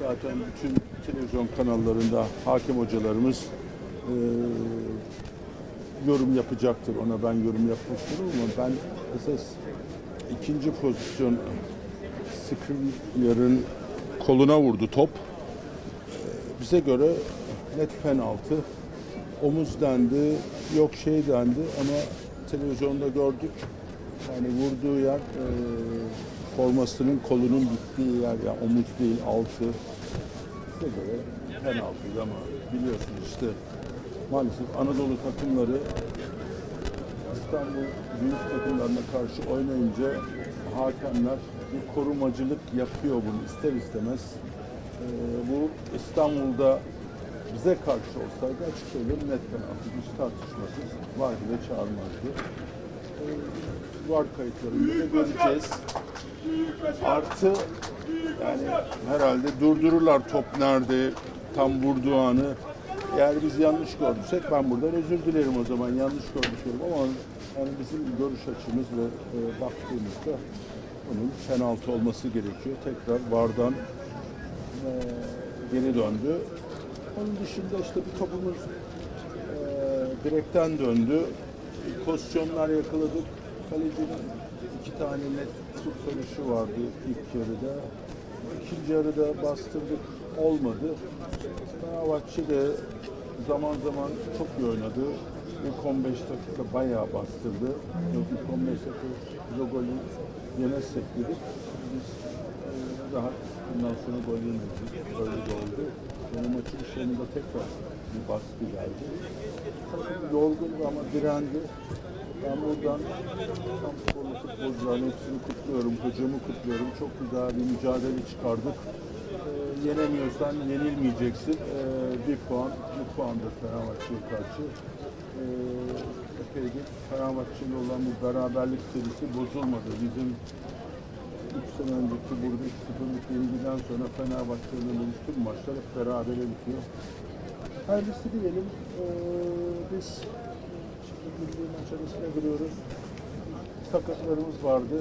Zaten bütün televizyon kanallarında hakim hocalarımız e, yorum yapacaktır. Ona ben yorum istiyorum ama ben esas ikinci pozisyon Skriniar'ın koluna vurdu top. E, bize göre net penaltı. Omuz dendi, yok şey dendi ama televizyonda gördük. Yani vurduğu yer e, formasının kolunun gittiği yer ya omuz değil altı. Bize göre penaltıydı ama biliyorsunuz işte maalesef Anadolu takımları İstanbul büyük takımlarına karşı oynayınca hakemler bir korumacılık yapıyor bunu ister istemez. Ee, bu İstanbul'da bize karşı olsaydı açık söyleyeyim net penaltı. Hiç tartışmasız var bile çağırmazdı. Ee, var kayıtlarında da göreceğiz. Artı yani herhalde durdururlar top nerede tam vurduğu anı. Eğer biz yanlış gördüysek ben buradan özür dilerim o zaman yanlış gördüklerim ama yani bizim görüş açımız ve e, baktığımızda bunun penaltı olması gerekiyor. Tekrar vardan e, geri döndü. Onun dışında işte bir topumuz e, direkten döndü. Pozisyonlar yakaladık. Kalecinin iki tane net kurtarışı vardı ilk yarıda. İkinci yarıda bastırdık. Olmadı. Fenerbahçe de zaman zaman çok iyi oynadı. İlk 15 dakika bayağı bastırdı. Yok ilk 15 dakika golü yemezsek dedik. Biz e, rahat bundan sonra gol yemeyeceğiz. Öyle de oldu. Yani maçın sonunda tekrar bir baskı geldi. Takım yorgundu ama direndi. Ben buradan tam sporlu futbolcuların hepsini kutluyorum. Hocamı kutluyorum. Çok güzel bir mücadele çıkardık. Ee, yenemiyorsan yenilmeyeceksin. Ee, bir puan, bir puandır Fenerbahçe'ye karşı. Ee, epeydir Fenerbahçe'yle olan bu beraberlik serisi bozulmadı. Bizim 3 sene önceki burada 2-0'lık yenilgiden sonra Fenerbahçe'nin bütün maçlar hep berabere bitiyor. Hayırlısı diyelim. Ee, biz milli maç arasına giriyoruz. Sakatlarımız vardı.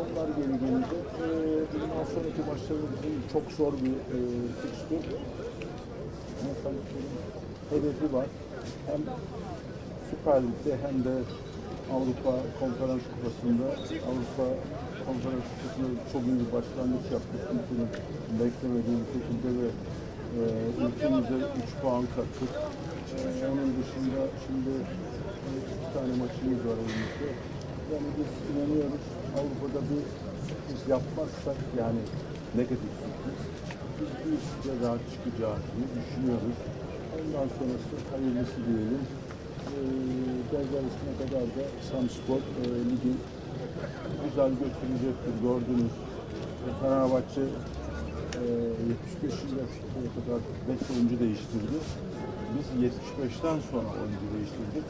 Onlar geri gelecek. Ee, bundan sonraki maçlarımız çok zor bir e, fikstür. Hedefi var. Hem Süper Lig'de hem de Avrupa Konferans Kupası'nda Avrupa Konferans Kupası'nda çok iyi bir başlangıç yaptık. Ülkenin bir şekilde ve e, ülkemize 3 puan kattık. Onun dışında şimdi e, iki tane maçımız var elimizde. Yani biz inanıyoruz Avrupa'da bir sürpriz yapmazsak yani negatif sürpriz biz bir üstte rahat çıkacağız diye düşünüyoruz. Ondan sonrası hayırlısı diyelim. Ee, kadar da Samspor e, ligi güzel götürecektir gördünüz. E, Fenerbahçe 75. dakikaya kadar 5 oyuncu değiştirdi. Biz 75'ten sonra oyuncu değiştirdik.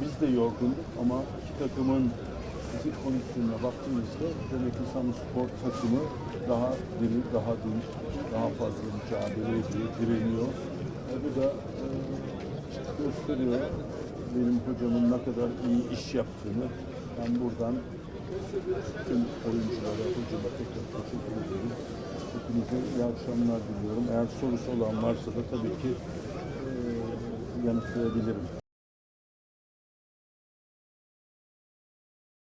Biz de yorgunduk ama iki takımın fizik kondisyonuna baktığımızda demek ki Samspor takımı daha diri, daha dinç, daha fazla mücadele ediyor, direniyor. E, bu da e, gösteriyor benim hocamın ne kadar iyi iş yaptığını. Ben buradan tüm oyunculara, hocama tekrar teşekkür ederim. Hepinize iyi akşamlar diliyorum. Eğer sorusu olan varsa da tabii ki e, yanıtlayabilirim.